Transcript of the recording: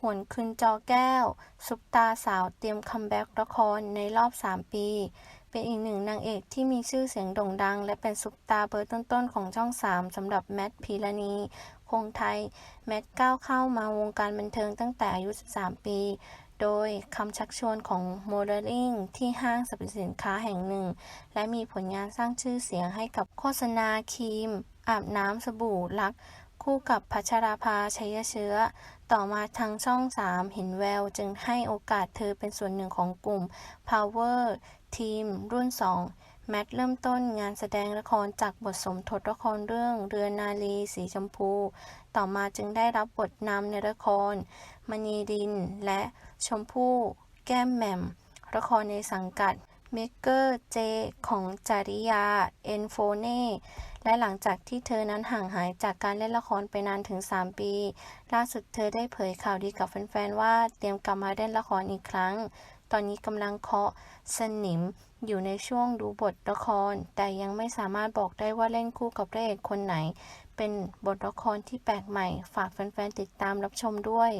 หวนคืนจอแก้ว ซุปตาสาวเตรียมคัมแบ็กละครในรอบ 3 ปี เป็นอีกหนึ่งนางเอกที่มีชื่อเสียงโด่งดัง และเป็นซุปตาเบอร์ต้นๆของช่อง 3 สำหรับแมทพีรณี คงไทย แมทก้าวเข้ามาวงการบันเทิงตั้งแต่อายุ 13 ปี โดยคำชักชวนของโมเดลลิ่งที่ห้างสรรพสินค้าแห่งหนึ่ง และมีผลงานสร้างชื่อเสียงให้กับโฆษณาครีม อาบน้ำสบู่ลัก คู่กับพัชราภาชัยเชื้อ ต่อมาทางช่อง3เห็นแววจึงให้โอกาสเธอเป็นส่วนหนึ่งของกลุ่ม Power Team รุ่น 2 แมทเริ่มต้นงานแสดงละครจากบทสมทบละครเรื่องเรือนาลีสีชมพู ต่อมาจึงได้รับบทนำในละคร มณีดิน และชมพู่แก้มแหม่ม ละครในสังกัดเมกเกอร์เจของจาริยา เอนโฟเน่ และหลังจากที่เธอนั้นห่างหายจากการเล่นละครไปนานถึง 3 ปี ล่าสุดเธอได้เผยข่าวดีกับแฟนๆว่าเตรียมกลับมาเล่นละครอีกครั้ง ตอนนี้กำลังเคาะสนิมอยู่ในช่วงดูบทละคร แต่ยังไม่สามารถบอกได้ว่าเล่นคู่กับพระเอกคนไหน เป็นบทละครที่แปลกใหม่ ฝากแฟนๆติดตามรับชมด้วย